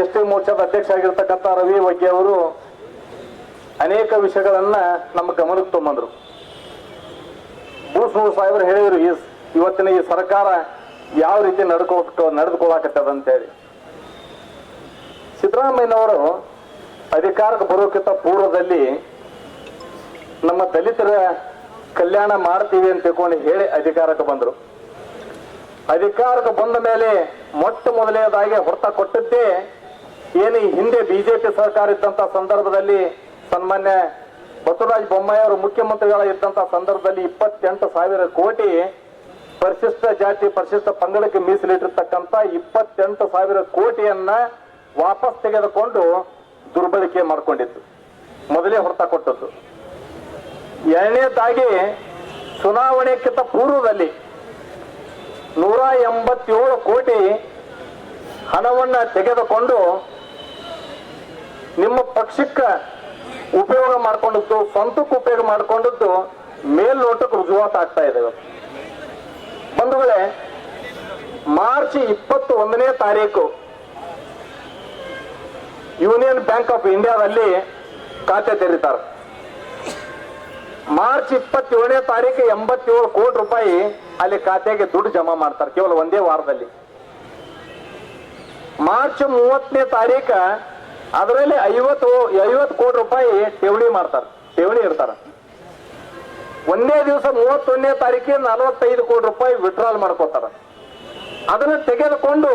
S T ಮೋರ್ಚಾದ ಅಧ್ಯಕ್ಷ ಆಗಿರ್ತಕ್ಕಂಥ ರವಿ ಬಗ್ಗೆ ಅವರು ಅನೇಕ ವಿಷಯಗಳನ್ನ ನಮ್ಮ ಗಮನಕ್ಕೆ ತಗೊಂಬಂದ್ರು. ಬೂಸ್ ಸಾಹೇಬರು ಹೇಳಿದ್ರು ಈ ಇವತ್ತಿನ ಈ ಸರ್ಕಾರ ಯಾವ ರೀತಿ ನಡ್ಕೊ ನಡೆದುಕೊಳ್ಳಾಕತ್ತದ ಅಂತೇಳಿ. ಸಿದ್ದರಾಮಯ್ಯನವರು ಅಧಿಕಾರಕ್ಕೆ ಬರೋಕ್ಕಿಂತ ಪೂರ್ವದಲ್ಲಿ ನಮ್ಮ ದಲಿತರ ಕಲ್ಯಾಣ ಮಾಡ್ತೀವಿ ಅಂತ ತಿಳ್ಕೊಂಡು ಹೇಳಿ ಅಧಿಕಾರಕ್ಕೆ ಬಂದರು. ಅಧಿಕಾರಕ್ಕೆ ಬಂದ ಮೇಲೆ ಮೊಟ್ಟ ಮೊದಲನೇದಾಗಿ ಹೊರತ ಕೊಟ್ಟದ್ದೇ ಏನು ಹಿಂದೆ ಬಿಜೆಪಿ ಸರ್ಕಾರ ಇದ್ದಂತ ಸಂದರ್ಭದಲ್ಲಿ ಸನ್ಮಾನ್ಯ ಬಸವರಾಜ ಬೊಮ್ಮಾಯಿ ಅವರು ಮುಖ್ಯಮಂತ್ರಿಗಳ ಇದ್ದಂತ ಸಂದರ್ಭದಲ್ಲಿ ಇಪ್ಪತ್ತೆಂಟು ಸಾವಿರ ಕೋಟಿ ಪರಿಶಿಷ್ಟ ಜಾತಿ, ಪರಿಶಿಷ್ಟ ಪಂಗಡಕ್ಕೆ ಮೀಸಲಿಟ್ಟಿರ್ತಕ್ಕಂಥ ಇಪ್ಪತ್ತೆಂಟು ಸಾವಿರ ಕೋಟಿಯನ್ನ ವಾಪಸ್ ತೆಗೆದುಕೊಂಡು ದುರ್ಬಳಕೆ ಮಾಡಿಕೊಂಡಿತ್ತು. ಮೊದಲೇ ಹೊರತ ಕೊಟ್ಟದ್ದು. ಎರಡನೇದಾಗಿ ಚುನಾವಣೆಕ್ಕಿಂತ ಪೂರ್ವದಲ್ಲಿ ನೂರ ಎಂಬತ್ತೇಳು ಕೋಟಿ ಹಣವನ್ನ ತೆಗೆದುಕೊಂಡು ನಿಮ್ಮ ಪಕ್ಷಕ್ಕೆ ಉಪಯೋಗ ಮಾಡ್ಕೊಂಡದ್ದು, ಸ್ವಂತಕ್ಕೆ ಉಪಯೋಗ ಮಾಡ್ಕೊಂಡದ್ದು ಮೇಲ್ನೋಟಕ್ಕೆ ರುಜುವಾತ ಆಗ್ತಾ ಇದೆ ಬಂಧುಗಳೇ, ಮಾರ್ಚ್ ಇಪ್ಪತ್ತು ಒಂದನೇ ತಾರೀಕು ಯೂನಿಯನ್ ಬ್ಯಾಂಕ್ ಆಫ್ ಇಂಡಿಯಾದಲ್ಲಿ ಖಾತೆ ತೆರೀತಾರೆ. ಮಾರ್ಚ್ ಇಪ್ಪತ್ತೇಳನೇ ತಾರೀಕು ಎಂಬತ್ತೇಳು ಕೋಟಿ ರೂಪಾಯಿ ಅಲ್ಲಿ ಖಾತೆಗೆ ದುಡ್ಡು ಜಮಾ ಮಾಡ್ತಾರೆ, ಕೇವಲ ಒಂದೇ ವಾರದಲ್ಲಿ. ಮಾರ್ಚ್ ಮೂವತ್ತನೇ ತಾರೀಕ ಅದರಲ್ಲಿ ಐವತ್ತು ಐವತ್ತು ಕೋಟಿ ರೂಪಾಯಿ ಠೇವಣಿ ಮಾಡ್ತಾರೆ, ಠೇವಣಿ ಇರ್ತಾರೆ ಒಂದೇ ದಿವಸ ಮೂವತ್ತೊಂದನೇ ತಾರೀಕಿಗೆ ನಲವತ್ತೈದು ಕೋಟಿ ರೂಪಾಯಿ ವಿಡ್ರಾಲ್ ಮಾಡ್ಕೋತಾರ. ಅದನ್ನ ತೆಗೆದುಕೊಂಡು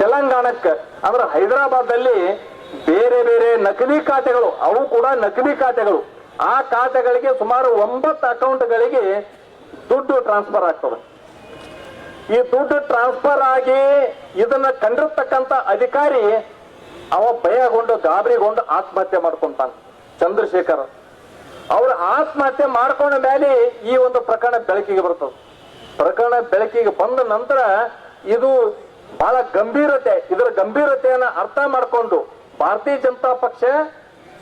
ತೆಲಂಗಾಣಕ್ಕೆ, ಅಂದ್ರೆ ಹೈದರಾಬಾದಲ್ಲಿ ಬೇರೆ ಬೇರೆ ನಕಲಿ ಖಾತೆಗಳು, ಅವು ಕೂಡ ನಕಲಿ ಖಾತೆಗಳು, ಆ ಖಾತೆಗಳಿಗೆ ಸುಮಾರು ಒಂಬತ್ತು ಅಕೌಂಟ್ಗಳಿಗೆ ದುಡ್ಡು ಟ್ರಾನ್ಸ್ಫರ್ ಆಗ್ತದೆ. ಈ ದುಡ್ಡು ಟ್ರಾನ್ಸ್ಫರ್ ಆಗಿ ಇದನ್ನ ಕಂಡಿರ್ತಕ್ಕಂಥ ಅಧಿಕಾರಿ ಅವ ಭಯಗೊಂಡು ಗಾಬರಿಗೊಂಡು ಆತ್ಮಹತ್ಯೆ ಮಾಡ್ಕೊಂತಾನ, ಚಂದ್ರಶೇಖರ್. ಅವ್ರ ಆತ್ಮಹತ್ಯೆ ಮಾಡ್ಕೊಂಡ ಮೇಲೆ ಈ ಒಂದು ಪ್ರಕರಣ ಬೆಳಕಿಗೆ ಬರ್ತದೆ. ಪ್ರಕರಣ ಬೆಳಕಿಗೆ ಬಂದ ನಂತರ ಇದು ಬಹಳ ಗಂಭೀರತೆ, ಇದರ ಗಂಭೀರತೆಯನ್ನ ಅರ್ಥ ಮಾಡಿಕೊಂಡು ಭಾರತೀಯ ಜನತಾ ಪಕ್ಷ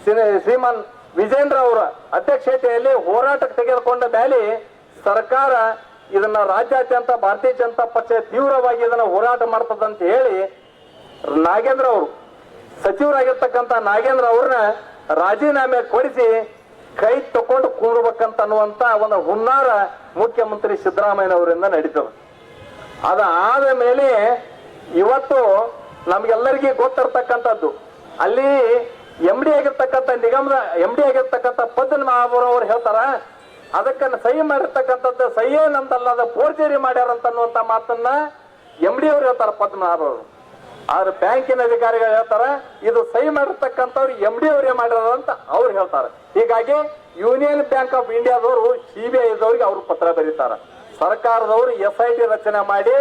ಶ್ರೀ- ಶ್ರೀಮಾನ್ ವಿಜೇಂದ್ರ ಅವರ ಅಧ್ಯಕ್ಷತೆಯಲ್ಲಿ ಹೋರಾಟಕ್ಕೆ ತೆಗೆದುಕೊಂಡ ಮೇಲೆ ಸರ್ಕಾರ ಇದನ್ನ ರಾಜ್ಯಾದ್ಯಂತ ಭಾರತೀಯ ಜನತಾ ಪಕ್ಷ ತೀವ್ರವಾಗಿ ಇದನ್ನ ಹೋರಾಟ ಮಾಡ್ತದಂತ ಹೇಳಿ ನಾಗೇಂದ್ರ ಅವರು ಸಚಿವರಾಗಿರ್ತಕ್ಕಂಥ ನಾಗೇಂದ್ರ ಅವ್ರನ್ನ ರಾಜೀನಾಮೆ ಕೊಡಿಸಿ ಕೈ ತಕೊಂಡು ಕೂರ್ಬೇಕಂತ ಅನ್ನುವಂತ ಒಂದು ಹುನ್ನಾರ ಮುಖ್ಯಮಂತ್ರಿ ಸಿದ್ದರಾಮಯ್ಯನವರಿಂದ ನಡೀತದೆ. ಅದಾದ ಮೇಲೆ ಇವತ್ತು ನಮ್ಗೆಲ್ಲರಿಗೆ ಗೊತ್ತಿರ್ತಕ್ಕಂಥದ್ದು. ಅಲ್ಲಿ ಎಂ ಡಿ ಆಗಿರ್ತಕ್ಕಂಥ ನಿಗಮದ ಎಂ ಡಿ ಆಗಿರ್ತಕ್ಕಂಥ ಪದ್ಮನಾಭರು ಅವ್ರು ಹೇಳ್ತಾರ ಅದಕ್ಕೆ ಸಹಿ ಮಾಡಿರ್ತಕ್ಕಂಥದ್ದು ಸಹಿ ಏನಂತಲ್ಲ ಫೋರ್ಜರಿ ಮಾಡ್ಯಾರಂತ ಅನ್ನುವಂತ ಮಾತನ್ನ ಎಂ ಡಿ ಅವ್ರು ಹೇಳ್ತಾರ ಪದ್ಮನಾಭ ಅವರು ಆದ್ರೆ ಬ್ಯಾಂಕಿನ ಅಧಿಕಾರಿಗಳು ಹೇಳ್ತಾರ, ಇದು ಸಹಿ ಮಾಡಿರ್ತಕ್ಕಂಥವ್ರು ಎಂ ಡಿ ಅವರೇ ಮಾಡಿರೋ ಅಂತ ಅವ್ರು ಹೇಳ್ತಾರೆ. ಹೀಗಾಗಿ ಯೂನಿಯನ್ ಬ್ಯಾಂಕ್ ಆಫ್ ಇಂಡಿಯಾದವರು ಸಿ ಬಿ ಐ ಇದ್ದವ್ರಿಗೆ ಅವ್ರು ಪತ್ರ ಬರೀತಾರ. ಸರ್ಕಾರದವರು ಎಸ್ ಐ ಟಿ ರಚನೆ ಮಾಡಿ,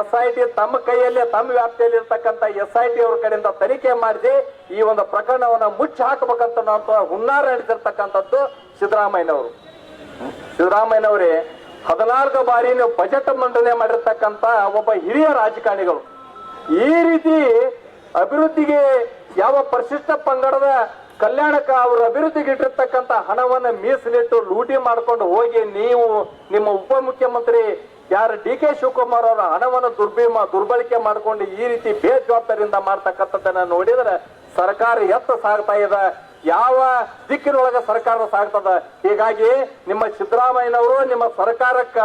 ಎಸ್ ಐ ಟಿ ತಮ್ಮ ಕೈಯಲ್ಲಿ, ತಮ್ಮ ವ್ಯಾಪ್ತಿಯಲ್ಲಿ ಇರ್ತಕ್ಕಂಥ ಎಸ್ ಐ ಟಿ ಅವ್ರ ಕಡೆಯಿಂದ ತನಿಖೆ ಮಾಡಿಸಿ, ಈ ಒಂದು ಪ್ರಕರಣವನ್ನ ಮುಚ್ಚಿ ಹಾಕಬೇಕಂತ ಹುನ್ನಾರ ನಡೆಸಿರ್ತಕ್ಕಂಥದ್ದು ಸಿದ್ದರಾಮಯ್ಯನವರು. ಸಿದ್ದರಾಮಯ್ಯನವರೇ ಹದಿನಾಲ್ಕು ಬಾರಿ ನೀವು ಬಜೆಟ್ ಮಂಡನೆ ಮಾಡಿರ್ತಕ್ಕಂಥ ಒಬ್ಬ ಹಿರಿಯ ರಾಜಕಾರಣಿಗಳು. ಈ ರೀತಿ ಅಭಿವೃದ್ಧಿಗೆ ಯಾವ ಪರಿಶಿಷ್ಟ ಪಂಗಡದ ಕಲ್ಯಾಣಕ್ಕೆ ಅವರು ಅಭಿವೃದ್ಧಿಗೆ ಇಟ್ಟಿರ್ತಕ್ಕಂಥ ಹಣವನ್ನ ಮೀಸಲಿಟ್ಟು ಲೂಟಿ ಮಾಡ್ಕೊಂಡು ಹೋಗಿ ನೀವು ನಿಮ್ಮ ಉಪಮುಖ್ಯಮಂತ್ರಿ ಯಾರು ಡಿ ಕೆ ಶಿವಕುಮಾರ್ ಅವರ ಹಣವನ್ನು ದುರ್ಬಿ ದುರ್ಬಳಕೆ ಮಾಡ್ಕೊಂಡು ಈ ರೀತಿ ಬೇಜವಾಬ್ದಾರಿಯಿಂದ ಮಾಡ್ತಕ್ಕಂಥದ್ದನ್ನ ನೋಡಿದ್ರೆ ಸರ್ಕಾರ ಎತ್ತ ಸಾಗ್ತಾ ಇದೆ. ಯಾವ ದಿಕ್ಕಿನೊಳಗೆ ಸರ್ಕಾರ ಸಾಗ್ತದ? ಹೀಗಾಗಿ ನಿಮ್ಮ ಸಿದ್ದರಾಮಯ್ಯನವರು ನಿಮ್ಮ ಸರ್ಕಾರಕ್ಕ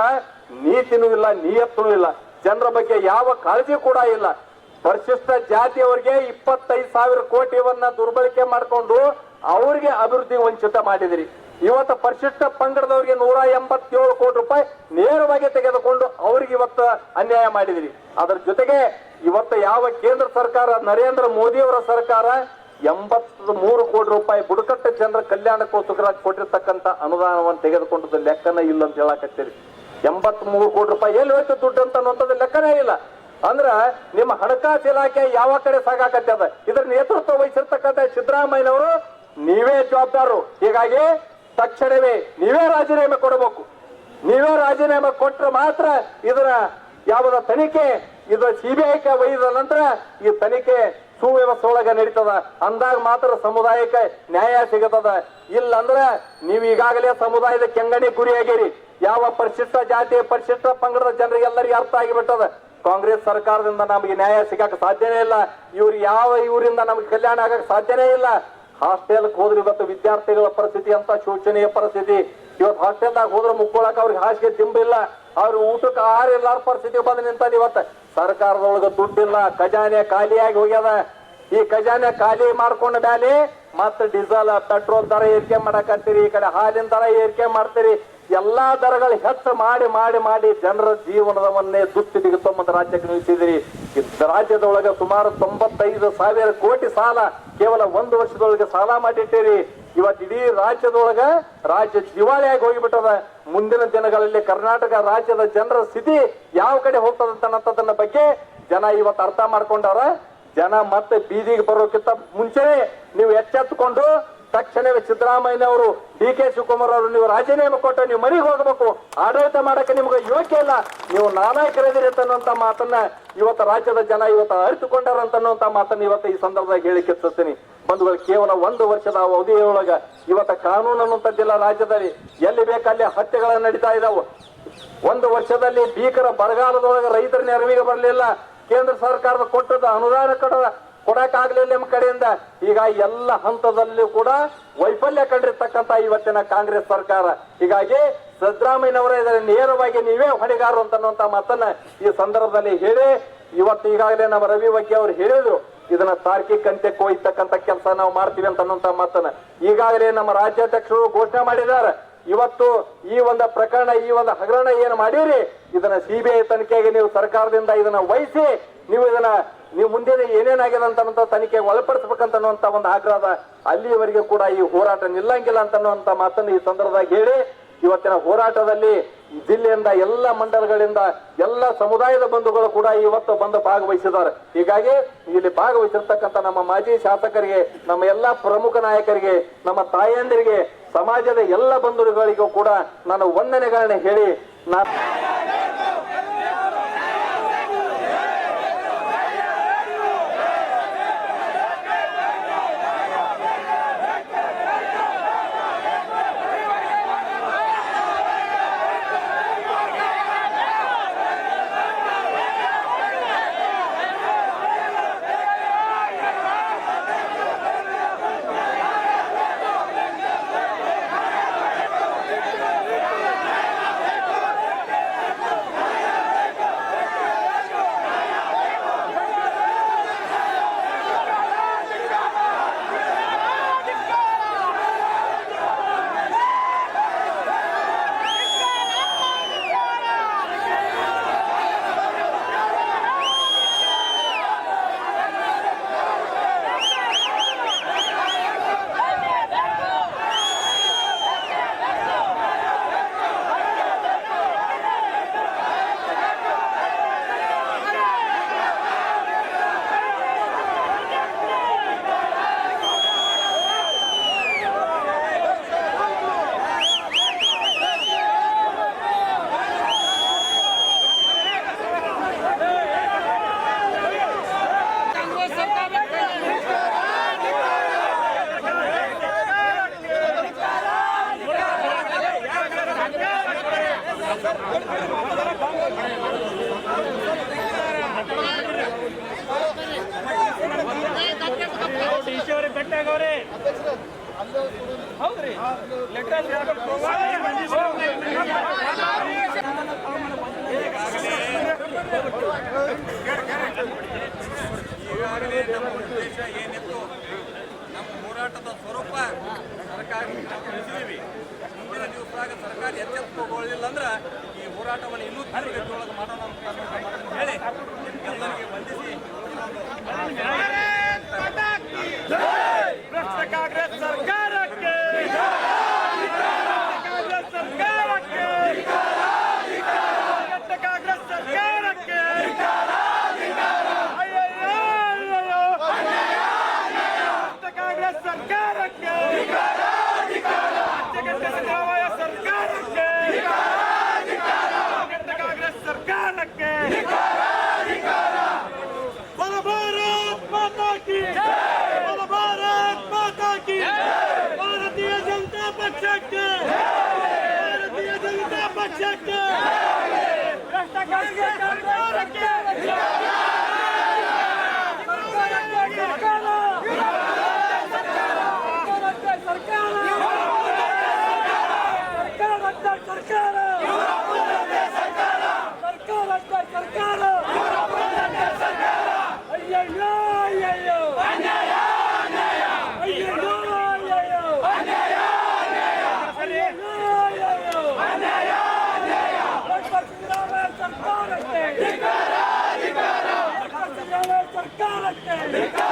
ನೀತಿನೂ ಇಲ್ಲ ನಿಯತ್ತೂ ಇಲ್ಲ. ಜನರ ಬಗ್ಗೆ ಯಾವ ಕಾಳಜಿ ಕೂಡ ಇಲ್ಲ. ಪರಿಶಿಷ್ಟ ಜಾತಿಯವರಿಗೆ ಇಪ್ಪತ್ತೈದು ಸಾವಿರ ಕೋಟಿವನ್ನ ದುರ್ಬಳಕೆ ಮಾಡಿಕೊಂಡು ಅವರಿಗೆ ಅಭಿವೃದ್ಧಿ ವಂಚಿತ ಮಾಡಿದಿರಿ. ಇವತ್ತು ಪರಿಶಿಷ್ಟ ಪಂಗಡದವರಿಗೆ ನೂರ ಎಂಬತ್ತೇಳು ಕೋಟಿ ರೂಪಾಯಿ ನೇರವಾಗಿ ತೆಗೆದುಕೊಂಡು ಅವ್ರಿಗೆ ಇವತ್ತು ಅನ್ಯಾಯ ಮಾಡಿದಿರಿ. ಅದರ ಜೊತೆಗೆ ಇವತ್ತು ಯಾವ ಕೇಂದ್ರ ಸರ್ಕಾರ, ನರೇಂದ್ರ ಮೋದಿ ಅವರ ಸರ್ಕಾರ ಎಂಬತ್ತು ಮೂರು ಕೋಟಿ ರೂಪಾಯಿ ಬುಡಕಟ್ಟು ಜನರ ಕಲ್ಯಾಣಕ್ಕೋಸ್ಕರ ಕೊಟ್ಟಿರ್ತಕ್ಕಂಥ ಅನುದಾನವನ್ನು ತೆಗೆದುಕೊಂಡದ್ದು ಲೆಕ್ಕನೇ ಇಲ್ಲ ಅಂತ ಹೇಳಕತ್ತೀರಿ ಎಂಬತ್ ಮೂರು ಕೋಟಿ ರೂಪಾಯಿ ಎಲ್ಲಿ ಹೋಯ್ತು ದುಡ್ಡು ಅಂತ ಅನ್ನುವಂಥದ್ದು ಲೆಕ್ಕನೇ ಇಲ್ಲ. ಅಂದ್ರ ನಿಮ್ಮ ಹಣಕಾಸು ಇಲಾಖೆ ಯಾವ ಕಡೆ ಸಾಗಾಕತ್ತದ ಇದ್ರ ನೇತೃತ್ವ ವಹಿಸಿರ್ತಕ್ಕಂಥ ಸಿದ್ದರಾಮಯ್ಯನವರು ನೀವೇ ಜವಾಬ್ದಾರರು. ಹೀಗಾಗಿ ತಕ್ಷಣವೇ ನೀವೇ ರಾಜೀನಾಮೆ ಕೊಡಬೇಕು. ನೀವೇ ರಾಜೀನಾಮೆ ಕೊಟ್ಟರೆ ಮಾತ್ರ ಇದರ ಯಾವುದ ತನಿಖೆ, ಇದು ಸಿಬಿಐಕ್ಕೆ ಒಯ್ದ ನಂತರ ಈ ತನಿಖೆ ಸುವ್ಯವಸ್ಥೆ ಒಳಗೆ ನಡೀತದ. ಅಂದಾಗ ಮಾತ್ರ ಸಮುದಾಯಕ್ಕೆ ನ್ಯಾಯ ಸಿಗತದ. ಇಲ್ಲ ಅಂದ್ರ ನೀವು ಈಗಾಗಲೇ ಸಮುದಾಯದ ಕೆಂಗಣಿ ಗುರಿಯಾಗಿರಿ. ಯಾವ ಪರಿಶಿಷ್ಟ ಜಾತಿ, ಪರಿಶಿಷ್ಟ ಪಂಗಡದ ಜನರಿಗೆಲ್ಲರಿಗೆ ಅರ್ಥ ಆಗಿಬಿಟ್ಟದ. ಕಾಂಗ್ರೆಸ್ ಸರ್ಕಾರದಿಂದ ನಮಗೆ ನ್ಯಾಯ ಸಿಗಕ್ಕೆ ಸಾಧ್ಯನೇ ಇಲ್ಲ. ಇವ್ರು ಯಾವ ಇವರಿಂದ ನಮಗೆ ಕಲ್ಯಾಣ ಆಗಕ್ಕೆ ಸಾಧ್ಯನೇ ಇಲ್ಲ. ಹಾಸ್ಟೆಲ್ಗೆ ಹೋದ್ರೆ ಇವತ್ತು ವಿದ್ಯಾರ್ಥಿಗಳ ಪರಿಸ್ಥಿತಿ ಅಂತ ಶೋಚನೀಯ ಪರಿಸ್ಥಿತಿ. ಇವತ್ತು ಹಾಸ್ಟೆಲ್ದಾಗ ಹೋದ್ರೆ ಮುಕ್ಕೊಳಕ್ ಅವ್ರಿಗೆ ಹಾಸಿಗೆ ತಿಂಬಿಲ್ಲ ಅವ್ರ ಊಟಕ್ಕೆ ಆಹಾರ ಇಲ್ಲಾರ ಪರಿಸ್ಥಿತಿ ಬಂದು ನಿಂತದ ಇವತ್ತು ಸರ್ಕಾರದೊಳಗೆ ದುಡ್ಡಿಲ್ಲ. ಖಜಾನೆ ಖಾಲಿಯಾಗಿ ಹೋಗ್ಯದ. ಈ ಖಜಾನೆ ಖಾಲಿ ಮಾಡ್ಕೊಂಡ ಮೇಲೆ ಮತ್ತೆ ಡೀಸೆಲ್, ಪೆಟ್ರೋಲ್ ದರ ಏರಿಕೆ ಮಾಡಕತ್ತೀರಿ. ಈ ಕಡೆ ಹಾಲಿನ ದರ ಏರಿಕೆ ಮಾಡ್ತೀರಿ. ಎಲ್ಲಾ ದರಗಳು ಹೆಚ್ಚು ಮಾಡಿ ಮಾಡಿ ಮಾಡಿ ಜನರ ಜೀವನದವನ್ನೇ ದುಸ್ಥಿತಿಗೆ ತೊಂಬತ್ತು ರಾಜ್ಯಕ್ಕೆ ನಿಲ್ಲಿಸಿದಿರಿ ರಾಜ್ಯದೊಳಗೆ ಸುಮಾರು ತೊಂಬತ್ತೈದು ಸಾವಿರ ಕೋಟಿ ಸಾಲ, ಕೇವಲ ಒಂದು ವರ್ಷದೊಳಗೆ ಸಾಲ ಮಾಡಿಟ್ಟಿರಿ. ಇವತ್ತು ಇಡೀ ರಾಜ್ಯದೊಳಗ ರಾಜ್ಯ ದಿವಾಳಿಯಾಗಿ ಹೋಗಿಬಿಟ್ಟದ. ಮುಂದಿನ ದಿನಗಳಲ್ಲಿ ಕರ್ನಾಟಕ ರಾಜ್ಯದ ಜನರ ಸ್ಥಿತಿ ಯಾವ ಕಡೆ ಹೋಗ್ತದಂತನ್ನೋದನ್ನ ಬಗ್ಗೆ ಜನ ಇವತ್ತು ಅರ್ಥ ಮಾಡ್ಕೊಂಡಾರ. ಜನ ಮತ್ತೆ ಬೀದಿಗೆ ಬರೋಕ್ಕಿಂತ ಮುಂಚೆನೆ ನೀವು ಎಚ್ಚೆತ್ತುಕೊಂಡು ತಕ್ಷಣವೇ ಸಿದ್ದರಾಮಯ್ಯ ಅವರು ಡಿ ಕೆ ಶಿವಕುಮಾರ್ ಅವರು, ನೀವು ರಾಜೀನಾಮೆ ಕೊಟ್ಟು ನೀವು ಮನೆಗೆ ಹೋಗಬೇಕು. ಆಡಳಿತ ಮಾಡಕ್ಕೆ ನಿಮ್ಗೆ ಯೋಗ್ಯ ಇಲ್ಲ. ನೀವು ನಾನಾಯಕರಿದ್ದೀರಿ ಅಂತ ಮಾತನ್ನ ಇವತ್ತು ರಾಜ್ಯದ ಜನ ಇವತ್ತು ಅರಿತುಕೊಂಡಾರ ಅಂತನ್ನುವಂತ ಮಾತನ್ನ ಇವತ್ತು ಈ ಸಂದರ್ಭದಾಗ ಹೇಳಿಕೆ ಇಚ್ಛಿಸ್ತೀನಿ ಬಂಧುಗಳು, ಕೇವಲ ಒಂದು ವರ್ಷದ ಅವಧಿಯೊಳಗ ಇವತ್ತು ಕಾನೂನು ಅನ್ನುವಂಥದ್ದಿಲ್ಲ ರಾಜ್ಯದಲ್ಲಿ. ಎಲ್ಲಿ ಬೇಕಲ್ಲಿ ಹತ್ಯೆಗಳು ನಡೀತಾ ಇದಾವೆ. ಒಂದು ವರ್ಷದಲ್ಲಿ ಭೀಕರ ಬರಗಾಲದೊಳಗೆ ರೈತರ ನೆರವಿಗೆ ಬರಲಿಲ್ಲ. ಕೇಂದ್ರ ಸರ್ಕಾರದ ಕೊಟ್ಟದ ಅನುದಾನ ಕೊಡ ಕೊಡಕ್ಕಾಗ್ಲಿಲ್ಲ ನಿಮ್ಮ ಕಡೆಯಿಂದ. ಈಗ ಎಲ್ಲ ಹಂತದಲ್ಲೂ ಕೂಡ ವೈಫಲ್ಯ ಕಂಡಿರ್ತಕ್ಕಂತ ಇವತ್ತಿನ ಕಾಂಗ್ರೆಸ್ ಸರ್ಕಾರ. ಹೀಗಾಗಿ ಸಿದ್ದರಾಮಯ್ಯನವರ ನೇರವಾಗಿ ನೀವೇ ಹೊಣೆಗಾರರು ಅಂತನ್ನುವಂತ ಮಾತನ್ನ ಈ ಸಂದರ್ಭದಲ್ಲಿ ಹೇಳಿ, ಇವತ್ತು ಈಗಾಗಲೇ ನಮ್ಮ ರವಿ ಬಗ್ಗೆ ಅವರು ಹೇಳಿದ್ರು, ಇದನ್ನ ತಾರ್ಕಿಕ ಅಂತ್ಯಕ್ಕೆ ಕೆಲಸ ನಾವು ಮಾಡ್ತೀವಿ ಅಂತನ್ನುವಂತ ಮಾತನ್ನ. ಈಗಾಗಲೇ ನಮ್ಮ ರಾಜ್ಯಾಧ್ಯಕ್ಷರು ಘೋಷಣೆ ಮಾಡಿದ್ದಾರೆ, ಇವತ್ತು ಈ ಒಂದು ಪ್ರಕರಣ, ಈ ಒಂದು ಹಗರಣ ಏನು ಮಾಡಿರಿ? ಇದನ್ನ ಸಿಬಿಐ ತನಿಖೆಗೆ ನೀವು ಸರ್ಕಾರದಿಂದ ಇದನ್ನ ವಹಿಸಿ, ನೀವು ಇದನ್ನ ನೀವು ಮುಂದಿನ ಏನೇನಾಗಿದೆ ಅಂತ ತನಿಖೆ ಒಳಪಡಿಸ್ಬೇಕಂತ ಒಂದು ಆಗ್ರಹದ ಅಲ್ಲಿಯವರೆಗೆ ಕೂಡ ಈ ಹೋರಾಟ ನಿಲ್ಲಂಗಿಲ್ಲ ಅಂತ ಮಾತನ್ನು ಈ ಸಂದರ್ಭದಾಗ ಹೇಳಿ, ಇವತ್ತಿನ ಹೋರಾಟದಲ್ಲಿ ಜಿಲ್ಲೆಯಿಂದ ಎಲ್ಲ ಮಂಡಲಗಳಿಂದ ಎಲ್ಲ ಸಮುದಾಯದ ಬಂಧುಗಳು ಕೂಡ ಇವತ್ತು ಬಂದು ಭಾಗವಹಿಸಿದ್ದಾರೆ. ಹೀಗಾಗಿ ಇಲ್ಲಿ ಭಾಗವಹಿಸಿರ್ತಕ್ಕಂಥ ನಮ್ಮ ಮಾಜಿ ಶಾಸಕರಿಗೆ, ನಮ್ಮ ಎಲ್ಲ ಪ್ರಮುಖ ನಾಯಕರಿಗೆ, ನಮ್ಮ ತಾಯಂದಿರಿಗೆ, ಸಮಾಜದ ಎಲ್ಲ ಬಂಧುಗಳಿಗೂ ಕೂಡ ನಾನು ವಂದನೆಗಳನ್ನ ಹೇಳಿ ನಾನು ಹೌದ್ರಿ. ಈಗಾಗಲೇ ನಮ್ಮ ಉದ್ದೇಶ ಏನಿತ್ತು ನಮ್ಮ ಹೋರಾಟದ ಸ್ವರೂಪ ಸರ್ಕಾರ ತಿಳಿಸಿದೀವಿ ಮುಂದಿನ ದಿವಸದಾಗ ಸರ್ಕಾರ ಎಚ್ಚೆತ್ತುಕೊಳ್ಳಿಲ್ಲ ಅಂದ್ರೆ ಈ ಹೋರಾಟವನ್ನು ಇನ್ನೂ ತೀವ್ರಗತಿಯೊಳಗೆ ಮಾಡೋಣ ಅಂತ Maki! America!